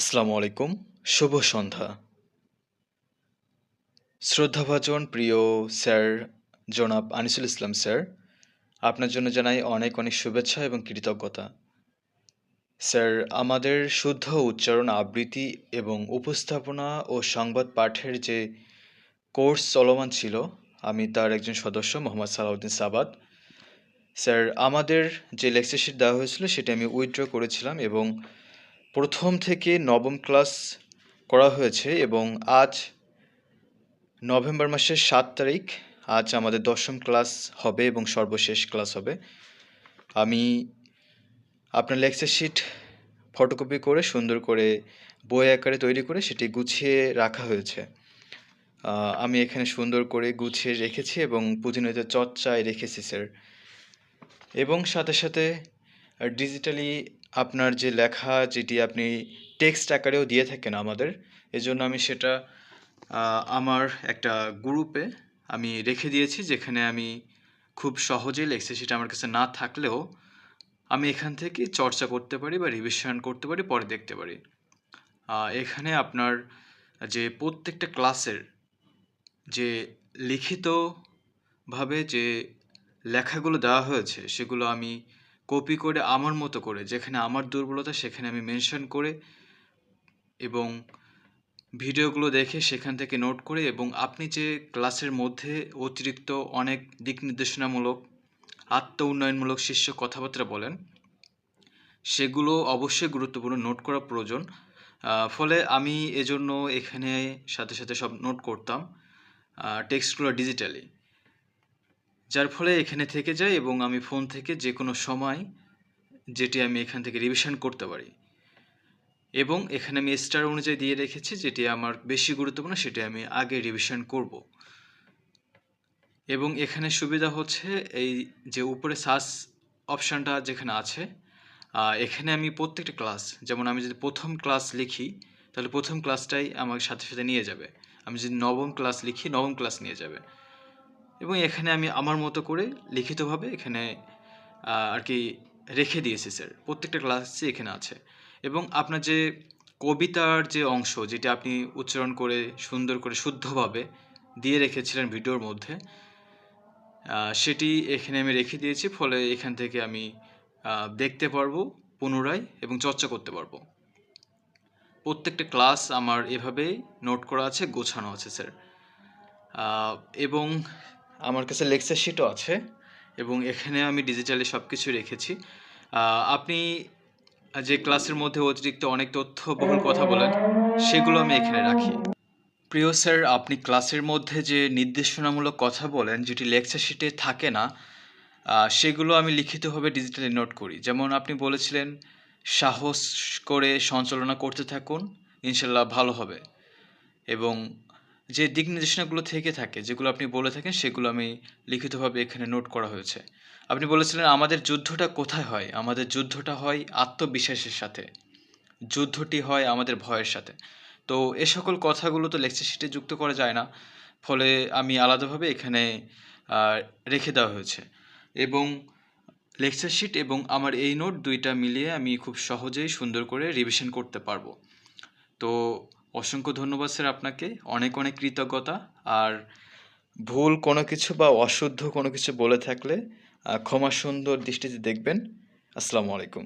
আসসালামু আলাইকুম, শুভ সন্ধ্যা। শ্রদ্ধাভাজন প্রিয় স্যার জনাব আনিসুল ইসলাম স্যার, আপনার জন্য জানাই অনেক অনেক শুভেচ্ছা এবং কৃতজ্ঞতা। স্যার, আমাদের শুদ্ধ উচ্চারণ আবৃত্তি এবং উপস্থাপনা ও সংবাদ পাঠের যে কোর্স চলমান ছিল, আমি তার একজন সদস্য মোহাম্মদ সালাউদ্দিন সাবাদ স্যার, আমাদের যে লেকচার শিট দেওয়া হয়েছিল সেটা আমি উইথড্র করেছিলাম এবং প্রথম থেকে নবম ক্লাস করা হয়েছে এবং আজ নভেম্বর মাসের সাত তারিখ। আজ আমাদের দশম ক্লাস হবে এবং সর্বশেষ ক্লাস হবে। আমি আপনার লেকচার শিট ফটোকপি করে, সুন্দর করে বই আকারে তৈরি করে সেটি গুছিয়ে রাখা হয়েছে। আমি এখানে সুন্দর করে গুছিয়ে রেখেছি এবং পুঁজিনিত চর্চায় রেখেছি, স্যার। এবং সাথে সাথে ডিজিটালি আপনার যে লেখা যেটি আপনি টেক্সট আকারেও দিয়ে থাকেন আমাদের, এজন্য আমি সেটা আমার একটা গ্রুপে আমি রেখে দিয়েছি, যেখানে আমি খুব সহজেই লেখছি। সেটা আমার কাছে না থাকলেও আমি এখান থেকে চর্চা করতে পারি বা রিভিশন করতে পারি, পরে দেখতে পারি। এখানে আপনার যে প্রত্যেকটা ক্লাসের যে লিখিতভাবে যে লেখাগুলো দেওয়া হয়েছে, সেগুলো আমি কপি করে আমার মতো করে, যেখানে আমার দুর্বলতা সেখানে আমি মেনশন করে এবং ভিডিওগুলো দেখে সেখান থেকে নোট করে এবং আপনি যে ক্লাসের মধ্যে অতিরিক্ত অনেক দিক নির্দেশনামূলক, আত্ম উন্নয়নমূলক শীর্ষ কথাবার্তা বলেন, সেগুলো অবশ্যই গুরুত্বপূর্ণ নোট করা প্রয়োজন। ফলে আমি এজন্য এখানে সাথে সাথে সব নোট করতাম টেক্সটগুলো ডিজিটালি যার ফলে এখানে থেকে যায় এবং আমি ফোন থেকে যে কোনো সময় যেটি আমি এখান থেকে রিভিশন করতে পারি। এবং এখানে আমি স্টার অনুযায়ী দিয়ে রেখেছি যেটি আমার বেশি গুরুত্বপূর্ণ, সেটি আমি আগে রিভিশন করব। এবং এখানে সুবিধা হচ্ছে এই যে উপরে সার্চ অপশানটা যেখানে আছে এখানে আমি প্রত্যেকটা ক্লাস যেমন আমি যদি প্রথম ক্লাস লিখি, তাহলে প্রথম ক্লাসটাই আমার সাথে সাথে নিয়ে যাবে। আমি যদি নবম ক্লাস লিখি, নবম ক্লাস নিয়ে যাবে। এবং এখানে আমি আমার মতো করে লিখিতভাবে এখানে আর কি রেখে দিয়েছি, স্যার। প্রত্যেকটা ক্লাসই এখানে আছে। এবং আপনার যে কবিতার যে অংশ, যেটা আপনি উচ্চারণ করে সুন্দর করে শুদ্ধভাবে দিয়ে রেখেছিলেন ভিডিওর মধ্যে সেটি এখানে আমি রেখে দিয়েছি। ফলে এখান থেকে আমি দেখতে পারব পুনরায় এবং চর্চা করতে পারব। প্রত্যেকটা ক্লাস আমার এভাবেই নোট করা আছে, গোছানো আছে, স্যার। এবং আমার কাছে লেকচার শিটও আছে এবং এখানে আমি ডিজিটালি সব কিছু রেখেছি আপনি যে ক্লাসের মধ্যে অতিরিক্ত অনেক তথ্য বহুল কথা বলেন, সেগুলো আমি এখানে রাখি। প্রিয় স্যার, আপনি ক্লাসের মধ্যে যে নির্দেশনামূলক কথা বলেন, যেটি লেকচার শিটে থাকে না সেগুলো আমি লিখিতভাবে ডিজিটালি নোট করি। যেমন আপনি বলেছিলেন, সাহস করে সঞ্চালনা করতে থাকুন, ইনশাল্লাহ ভালো হবে। এবং যে দিক নির্দেশনাগুলো থেকে থাকে, যেগুলো আপনি বলে থাকেন, সেগুলো আমি লিখিতভাবে এখানে নোট করা হয়েছে। আপনি বলেছিলেন, আমাদের যুদ্ধটা কোথায় হয়? আমাদের যুদ্ধটা হয় আত্মবিশ্বাসের সাথে। যুদ্ধটি হয় আমাদের ভয়ের সাথে। তো এ সকল কথাগুলো তো লেকচার শিটে যুক্ত করা যায় না। ফলে আমি আলাদাভাবে এখানে রেখে দেওয়া হয়েছে। এবং লেকচার শিট এবং আমার এই নোট দুইটা মিলিয়ে আমি খুব সহজেই সুন্দর করে রিভিশন করতে পারব। তো অসংখ্য ধন্যবাদ স্যার আপনাকে। অনেক অনেক কৃতজ্ঞতা। আর ভুল কোনো কিছু বা অশুদ্ধ কোনো কিছু বলে থাকলে ক্ষমা সুন্দর দৃষ্টিতে দেখবেন। আসসালামু আলাইকুম।